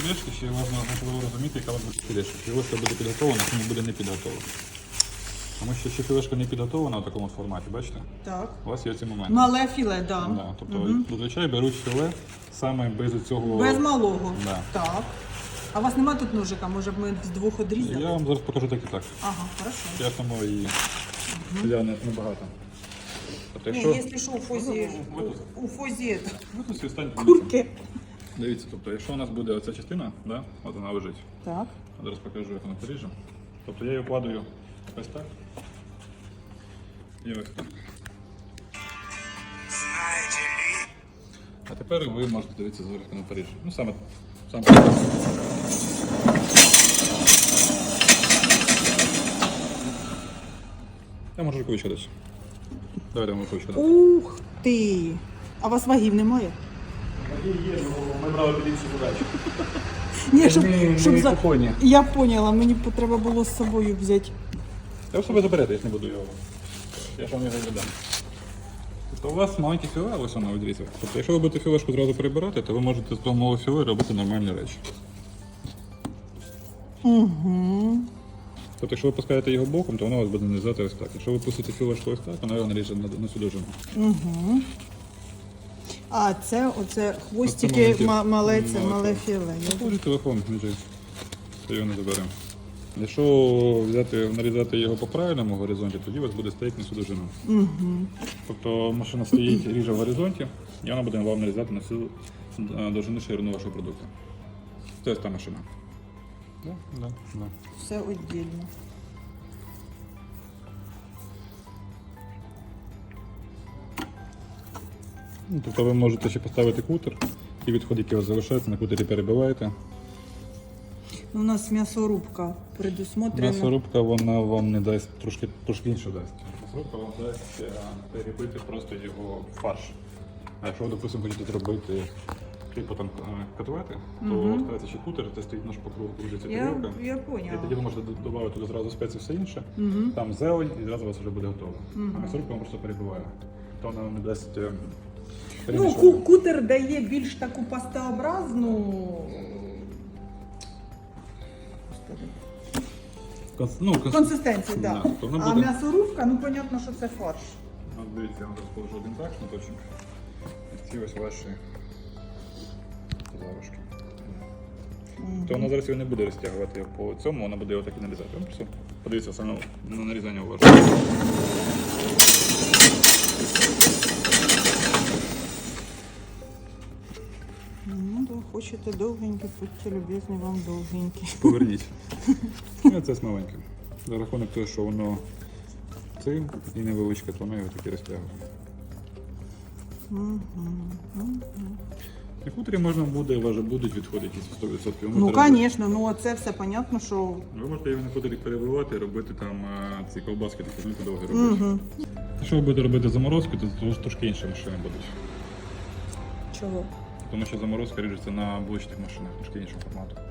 філешка. Філешка буде підготовлена, а не буде не підготовлена. Тому що якщо філешка не підготовлена в такому форматі, бачите, Так. у вас є ці моменти. Мале філе, да. Да, тобто зазвичай беруть філе саме без цього. Без малого. Да. Так. А у вас немає тут ножика? Може б ми з двох одрізали? Я вам зараз покажу так і так. Ага, хорошо. Я само я не небагато. Тобто, Ні, якщо якщо що, у фозі, Ну, ну, у, у фозі це, ви тут всі станьте. курки. Дивіться, тобто, якщо у нас буде оця частина, да, от вона лежить. Так. Зараз покажу, як вона поріже. Тобто я її вкладаю ось так. І ось так. А тепер ви можете дивитися як вона поріже. Ну саме. саме. Я можу рукавичка дати. Давайте вам рукавичку дати. Ух ти! А у вас вагів немає? Ми брали під іншу задачу. Ні, щоб, Ми- ми щоб за... кухонні. Я поняла, мені б треба було з собою взяти. Я в себе заберете, я ж не буду його. Я ж вам його не дам. Тобто у вас маленькі філе, ось воно дивіться. Тобто, якщо ви будете філешку зразу перебирати, то ви можете з того малого філе робити нормальні речі. Угу. Тобто, якщо ви пускаєте його боком, то воно у вас буде нарізати ось так. Якщо ви пустите філешку ось так, вона його наріже на, на цю довжину. Угу. А це оце хвостики маленькі. ма- мале, це Мале філе. філе. Телефон, лежить. То його не заберемо. Якщо взяти, нарізати його по правильному горизонті, тоді у вас буде стейк на всю довжину. Угу. Тобто машина стоїть, ріже в горизонті, і вона буде вам нарізати на всю е, довжину ширину вашого продукту. Це та машина. Да, да, да. Все віддільно. Тобто ви можете ще поставити кутер, і відходи, які у вас залишаються, на кутері перебиваєте. Ну, У нас м'ясорубка предусмотрена. М'ясорубка вона вам не дасть трошки, трошки інше дасть. М'ясорубка вам дасть е, перебити просто його фарш. А якщо ви, допустимо, хочете зробити хліб там е, котлети, то ставиться ще кутер, де стоїть наш по кругу кружиться Я, я І тоді ви можете додати туди зразу спеції все інше, Угу. там зелень, і зразу у вас вже буде готово. А м'ясорубка вам просто перебиває. То вона вам не дасть. Ну, ку- кутер дає більш таку пастообразну. Господи. Конс- ну, конс- Консистенцію, Да, так. тобто воно А буде- м'ясорубка, ну понятно, що це фарш. От дивіться, я вам розположу один так шматочок. І ці ось ваші завушки. То вона зараз його не буде розтягувати по цьому, вона буде його так і нарізати. Просто подивіться саме на нарізання уважно. Хочете довгенькі, будьте любезні, вам довгенькі. Поверніть. Ну, це маленьке. За рахунок того, що воно цим і невеличке, то воно його таки розтягує. На хуторі можна буде, у вас же будуть відходи якісь 100%. Ви Ну, звісно, ну це все понятно, що. Ви можете його на хуторі перебивати і робити там е, ці ковбаски такі ну, довгі робити. Угу. Якщо ви будете робити заморозку, то трошки інші машини будуть. Чого? Тому що заморозка ріжеться на блочних машинах, трошки іншого формату.